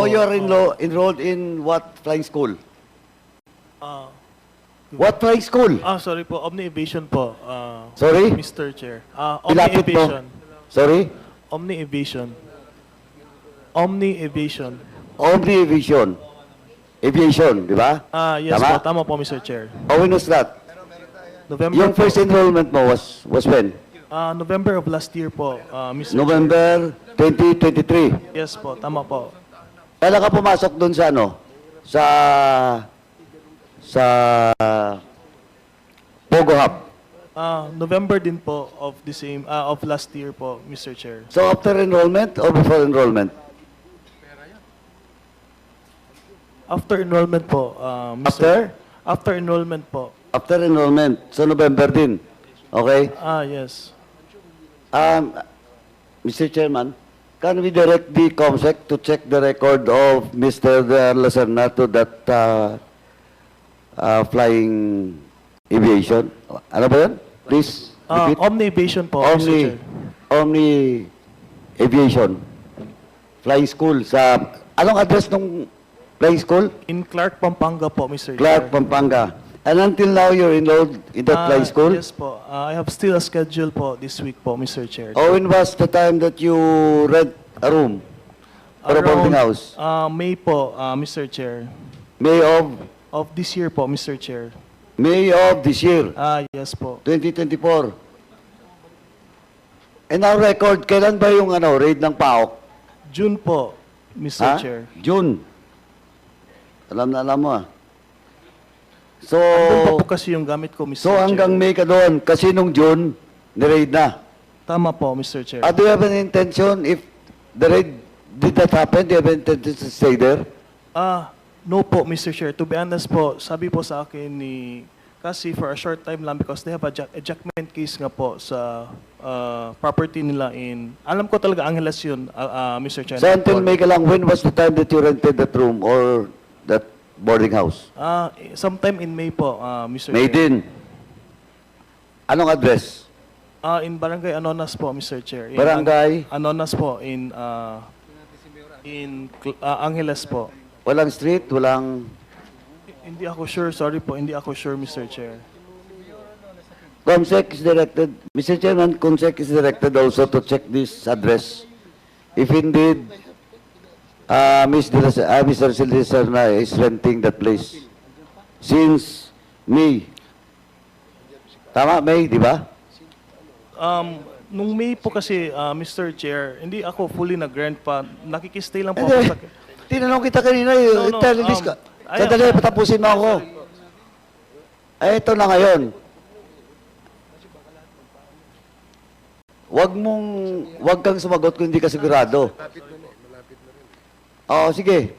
So you are enlo- enrolled in what flying school? Ah, What flying school? ah, sorry po, Omni Aviation po. ah, Sorry? Mr. Chair. Ah, Omni Ilapit mo. Aviation. Sorry? Omni Aviation. Omni Aviation. Omni Aviation. Aviation, di ba? Ah, yes Tama? po, tama po, Mr. Chair. Oh, when was that? November Yung po. first enrollment mo was was when? Ah, November of last year po, ah, Mr. Chair. November 2023. Yes po, tama po. Kailan ka pumasok doon sa ano? Sa sa Pogo Hub. Ah, November din po of the same ah, of last year po, Mr. Chair. So after enrollment or before enrollment? After enrollment po, ah, Mr. After? After enrollment po. After enrollment. So November din. Okay? Ah, yes. Um, Mr. Chairman, can we direct the COMSEC to check the record of Mr. Lacerna to that uh, uh, flying aviation? Ano ba yun? Please Ah, repeat. Omni Aviation po, Mr. Omni, Chair. Omni Aviation. Flying school sa... Anong address ng flying school? In Clark, Pampanga po, Mr. Clark. Pampanga. And until now, you're enrolled in that Ah, flying school? Yes po. Ah, I have still a schedule po this week po, Mr. Chair. Or when was the time that you rent a room for a boarding Around, house? ah, May po, ah, Mr. Chair. May of Of this year po, Mr. Chair. May of this year, Ah, yes po. 2024. And our record, kailan ba yung ano, raid ng PAOK? June po, Mr. Ha? Chair. June. Alam na alam mo ah. So, Andun pa po kasi yung gamit ko, Mr. so Chair. hanggang May ka doon, kasi nung June, ni-raid na. Tama po, Mr. Chair. Uh, do you have an intention, if the raid did that happen, do you have an intention to stay there? Ah, no po, Mr. Chair. To be honest po, sabi po sa akin ni kasi for a short time lang because they have a eject- ejectment case nga po sa ah, property nila in alam ko talaga Angeles yun, ah, ah, Mr. Chair. So until May ka lang, when was the time that you rented that room or that boarding house? Ah, sometime in May po, ah, Mr. May Chair. din. Anong address? Ah, in Barangay Anonas po, Mr. Chair. In Barangay? An- Anonas po in ah, in Cl- ah, Angeles po. Walang street, walang... Hindi ako sure, sorry po, hindi ako sure, Mr. Chair. COMSEC is directed, Mr. Chairman, COMSEC is directed also to check this address. If indeed, uh, Ms. De La, uh, Mr. Silvestre is renting that place since May. Tama, May, di ba? Um, nung May po kasi, ah, Mr. Chair, hindi ako fully nag-grant pa. Nakikistay lang po ako sa... Tinanong kita kanina, eh, No, no, tell this um, ka. Sandali, patapusin mo ako. Eh, ito na ngayon. Wag mong, wag kang sumagot kung hindi ka sigurado. Oo, sige.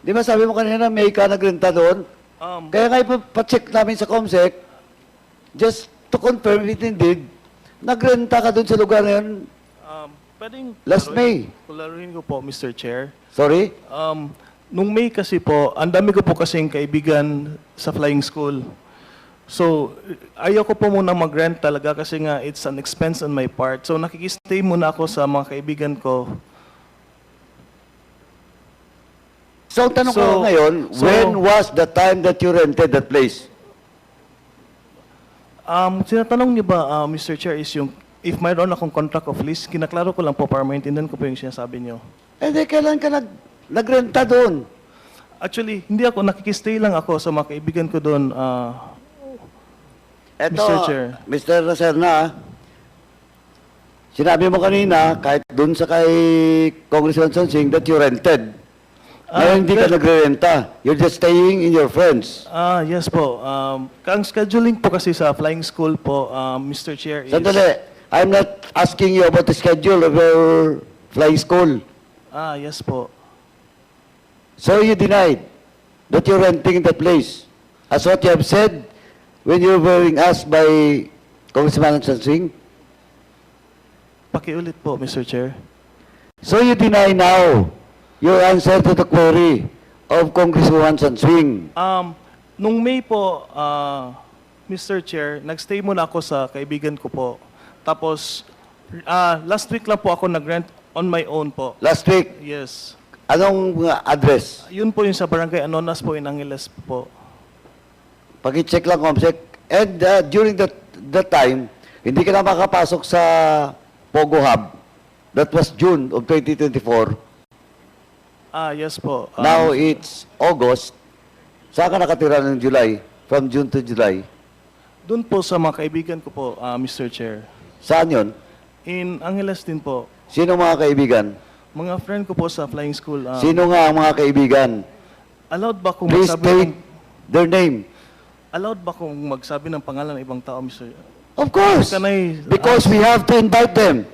Di ba sabi mo kanina, may ka nagrenta doon? Um, Kaya nga ipacheck namin sa COMSEC, just to confirm if indeed, nagrenta ka doon sa lugar na yun. um, pwedeng... Last May. Kularuin ko po, Mr. Chair. Sorry? Um, nung May kasi po, ang dami ko po kasing kaibigan sa flying school. So, ayaw ko po muna mag-rent talaga kasi nga it's an expense on my part. So, nakikistay muna ako sa mga kaibigan ko. So, tanong ko So- ngayon, so- when was the time that you rented that place? Um, sinatanong niyo ba, uh, Mr. Chair, is yung if mayroon akong contract of lease, kinaklaro ko lang po para maintindihan ko po yung sinasabi niyo. Eh, di, kailan ka nag, nagrenta doon? Actually, hindi ako, nakikistay lang ako sa mga kaibigan ko doon. ah, Eto, Mr. Chair. Mr. Lacerna, sinabi mo kanina, kahit doon sa kay Congressman Sonsing, that you rented. Ah, Ngayon, hindi ka nagrerenta. You're just staying in your friends. Ah, yes po. Um, ang scheduling po kasi sa flying school po, um, Mr. Chair, is... Sandali, I'm not asking you about the schedule of your flying school. Ah, yes po. So you denied that you're renting that place. As what you have said when you were being asked by Congressman Sonsing. Pakiulit po, Mr. Chair. So you deny now your answer to the query of Congresswoman Sanswing. Um, nung May po, ah, Mr. Chair, nagstay muna ako sa kaibigan ko po. Tapos, ah, last week lang po ako nag-rent on my own po. Last week, Yes. Anong uh, address? Yun po yung sa barangay Anonas po in Angeles po. Pag-check lang, Comsec. And uh, during that, that time, hindi ka na makapasok sa Pogo Hub. That was June of 2024. Ah, yes po. Um, Now it's August. Saan ka nakatira ng July? From June to July. Doon po sa mga kaibigan ko po, ah, Mr. Chair. Saan yun? In Angeles din po. Sino mga kaibigan? Mga friend ko po sa flying school. ah, Sino nga ang mga kaibigan? allowed ba kung Please magsabi state ng, their name. allowed ba kung magsabi ng pangalan ng ibang tao, Mr. Of course. Can I Because we have to invite them.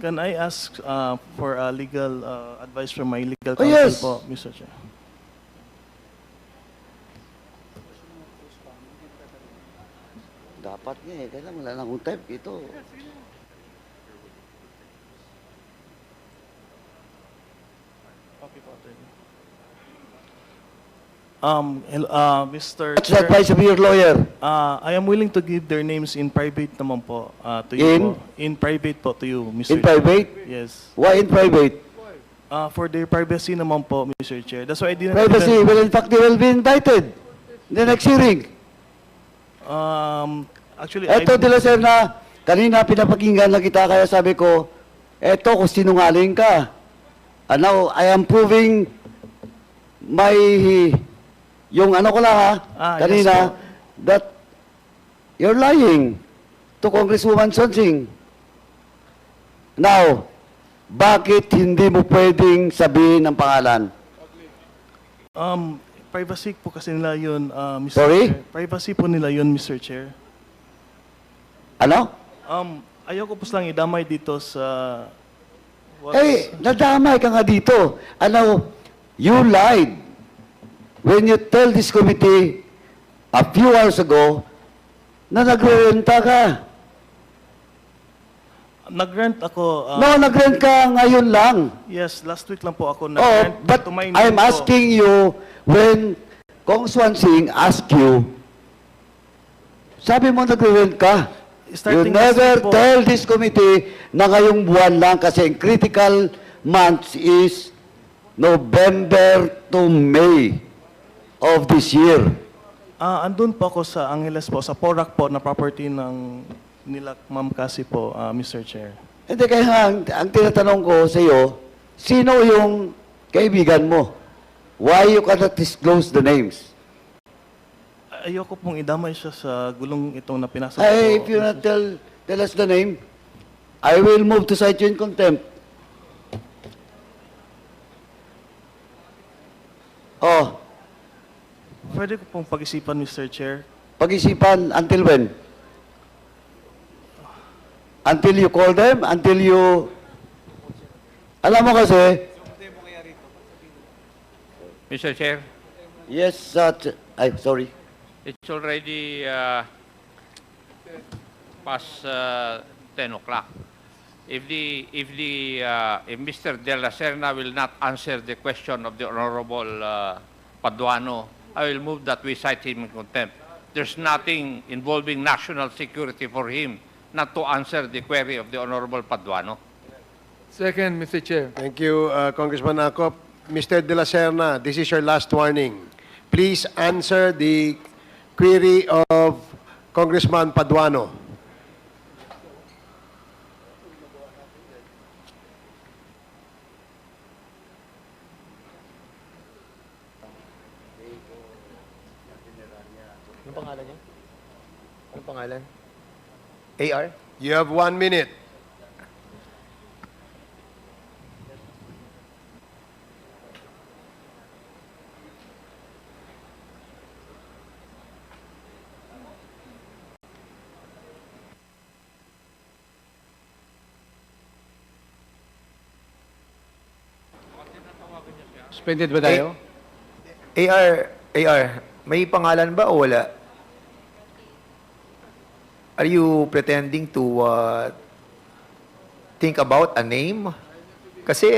Can I ask uh, for a legal uh, advice from my legal Oh, counsel yes. po, Mr. Chair? Dapat nga eh. Kailan wala na akong type. Ito. Okay po, attorney. Um, hel- uh, Mr. What's the Chair, advice of your lawyer? uh, I am willing to give their names in private naman po uh, to you In? po. In private po to you, Mr. In private? Yes. Why in private? Uh, for their privacy naman po, Mr. Chair. That's why I didn't Privacy. Well, in fact, they will be invited. in The next hearing. Um, actually, Eto, I, De La Serna, kanina pinapakinggan lang kita, kaya sabi ko, eto, kung sinungaling ka. And now, I am proving my, yung ano ko lang ha, Ah, yes kanina, po. that you're lying to Congresswoman Sonsing. Now, bakit hindi mo pwedeng sabihin ang pangalan? um, privacy po kasi nila yun, uh, Mr. Sorry? Chair. Privacy po nila yun, Mr. Chair. Ano? Um, ayoko po lang idamay dito sa... what's- Eh, nadamay ka nga dito. Ano, you lied when you tell this committee a few hours ago na nagrerenta ka. Nag-rent ako... uh, no, nagrent ka ngayon lang. Yes, last week lang po Oh, ako nag-rent but to my I'm po. asking you when Kong Swan Singh asked you, sabi mo nagrerent ka. You Starting last never tell this committee na ngayong buwan lang kasi ang critical months is November to May of this year. Ah, andun po ako sa Angeles po, sa Porac po, na property ng nila Ma'am Cassie po, ah, Mr. Chair. Hindi kaya nga, ang, ang tinatanong ko sa iyo, sino yung kaibigan mo? Why you cannot disclose the names? Ayoko pong idamay siya sa gulong itong na pinasa ko. if you not tell, tell us the name, I will move to cite you in contempt. Oh, Pwede ko pong pag-isipan, Mr. Chair. pag-isipan until when? Until you call them? Until you... Alam mo kasi, Mr. Chair, yes, uh, ay, sorry. it's already uh, past uh, 10 o'clock. If the, if the, uh, if Mr. De La Serna will not answer the question of the Honorable uh, Paduano, I will move that we cite him in contempt. There's nothing involving national security for him not to answer the query of the Honorable Paduano. Second, Mr. Chair. Thank you, uh, Congressman Akop. Mr. De La Serna, this is your last warning. Please answer the query of Congressman Paduano. Anong pangalan niya? Anong pangalan? AR? You have one minute. Suspended ba tayo? AR, AR, may pangalan ba o wala? Are you pretending to uh, think about a name? Kasi,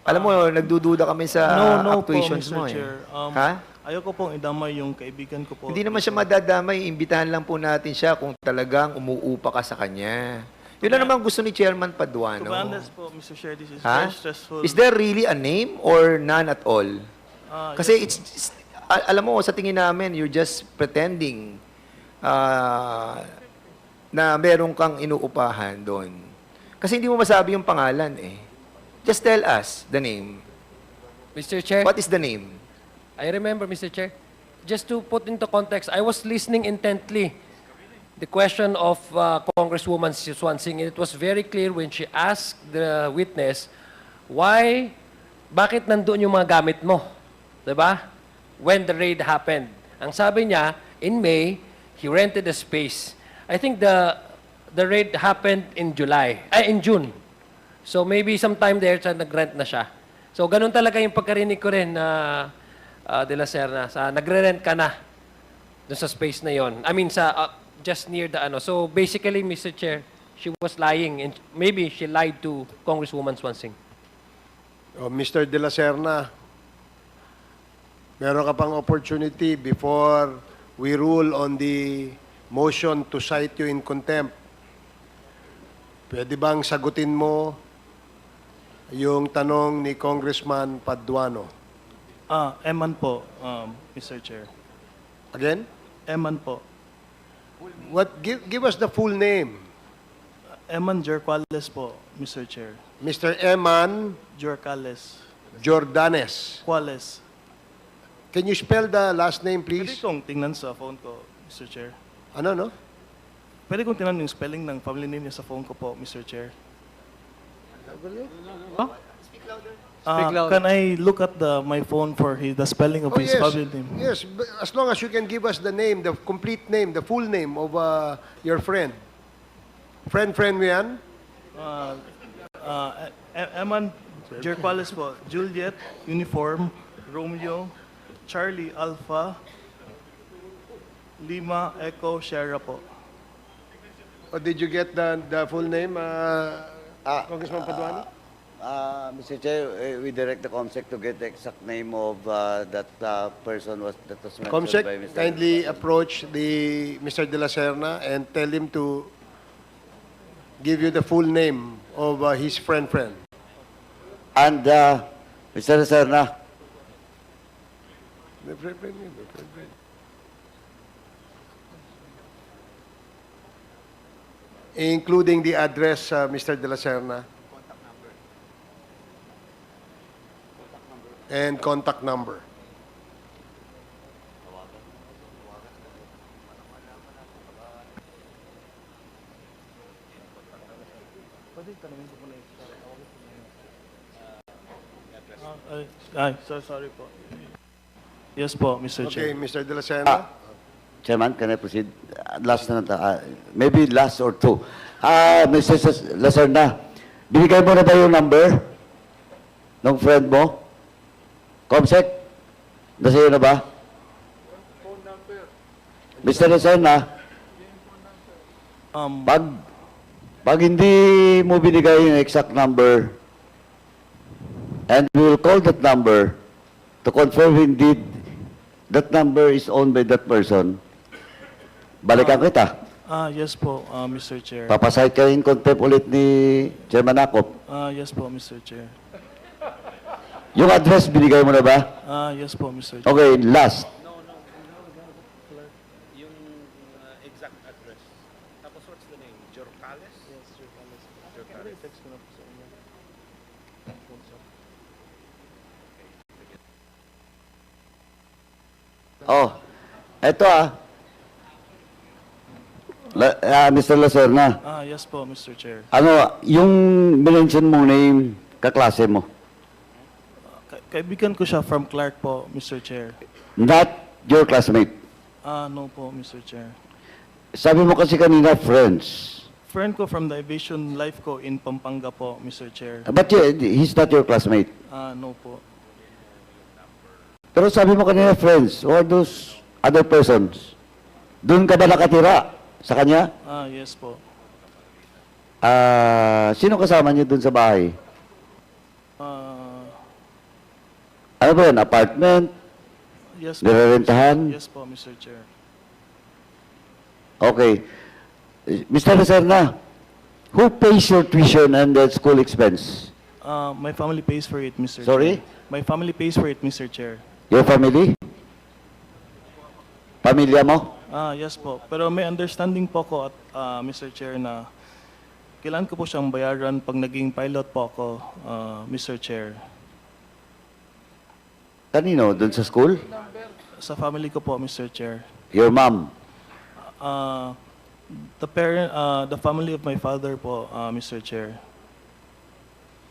alam mo, nagdududa kami sa no, no po, actuations Mr. mo. Eh. Chair. Um, ha? Ayoko pong idamay yung kaibigan ko po. Hindi naman siya madadamay. Imbitahan lang po natin siya kung talagang umuupa ka sa kanya. Yun na naman gusto ni Chairman To Paduano. be honest po, Mr. Chair, this is Ha? very stressful. Is there really a name or none at all? Ah, Kasi it's, it's- a- alam mo, sa tingin namin, you're just pretending ah, na meron kang inuupahan doon. Kasi hindi mo masabi yung pangalan eh. Just tell us the name. Mr. Chair, What is the name? I remember, Mr. Chair. Just to put into context, I was listening intently the question of uh, Congresswoman Swan Singh. and It was very clear when she asked the witness, why, bakit nandun yung mga gamit mo? ba? When the raid happened. Ang sabi niya, in May, he rented a space. I think the the raid happened in July, ay in June. So maybe sometime there, sa nag-rent na siya. So ganun talaga yung pagkarinig ko rin na uh, De La Serna, sa nagre-rent ka na dun sa space na yon. I mean, sa uh, just near the ano. So basically, Mr. Chair, she was lying and maybe she lied to Congresswoman Swansing. Oh, Mr. De La Serna, meron ka pang opportunity before we rule on the motion to cite you in contempt. Pwede bang sagutin mo yung tanong ni Congressman Paduano? Ah, Eman po, um, Mr. Chair. Again? Eman po. What give give us the full name. Eman Jerquales po, Mr. Chair. Mr. Eman Jerquales. Jordanes. Quales. Can you spell the last name Pwede please? kong tingnan sa phone ko, Mr. Chair. Ano no? Pwede kong tingnan yung spelling ng family name niya sa phone ko po, Mr. Chair. Ah, louder. can I look at the my phone for his, the spelling of Oh, his yes. family name? Yes, but as long as you can give us the name, the complete name, the full name of uh, your friend. Friend, friend mo yan? Uh, uh, Eman Jerquales po. Juliet, Uniform, Romeo, Charlie Alpha, Lima, Echo, Sierra po. Or did you get the, the full name, uh, Ah, Congressman Paduano? Uh, Mr. Chair, eh, we direct the COMSEC to get the exact name of uh, that uh, person was that was mentioned Comsec, by Mr. kindly approach the Mr. De La Serna and tell him to give you the full name of uh, his friend, friend. And uh, Mr. Serna, The friend, friend, the friend, friend. Including the address, uh, Mr. De La Serna. And contact number. Ah, ay, ay, so sorry po. Yes po, Mr. Okay, Chair. Mr. De La Serna. Ah. Chairman, can I proceed? Uh, Last na, uh, maybe last or two. Ah, Mr. Sas- Lacerna, binigay mo na ba yung number ng friend mo? Comsec? Nasa iyo na ba? Mr. Lacerna, Um, pag, pag hindi mo binigay yung exact number, and we will call that number to confirm indeed that number is owned by that person, balikan kita. ah, yes po, ah, Mr. Chair. Papasahit ka in contempt ulit ni Chairman Akop. Ah, yes po, Mr. Chair. Yung address, binigay mo na ba? Ah, yes po, Mr. Chair. Okay, last. Oh, eto ah. La, ah, Mr. Lacerna, Ah, yes po, Mr. Chair. ano, yung minention mong name, kaklase mo, Ka- kaibigan ko siya from Clark po, Mr. Chair. not your classmate. Ah, no po, Mr. Chair. Sabi mo kasi kanina, friends. Friend ko from the aviation life ko in Pampanga po, Mr. Chair. But you- he's not your classmate. Ah, no po. Pero sabi mo kanina, friends, are those other persons? Doon ka ba nakatira sa kanya? Ah, yes po. Ah, sino kasama niyo doon sa bahay? Ah, Ano ba yun? Apartment? yes po. Nirerentahan? Yes po, Mr. Chair. Okay. Mr. Lacerna, Who pays your tuition and the school expense? Uh, my family pays for it, Mr. Sorry? Chair. My family pays for it, Mr. Chair. Your family? Pamilya mo? Ah, yes po. Pero may understanding po ko at ah, Mr. Chair na kailangan ko po siyang bayaran pag naging pilot po ako, ah, Mr. Chair. Kanino? Doon sa school? Sa family ko po, Mr. Chair. Your mom? Ah, the parent, ah, the family of my father po, ah, Mr. Chair.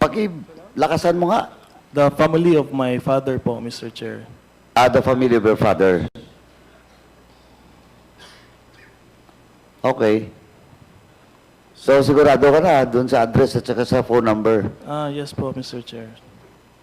Pakilakasan mo nga. The family of my father po, Mr. Chair. Ah, the family of your father. Okay. So, sigurado ka na doon sa address at saka sa phone number. Ah, yes po, Mr. Chair.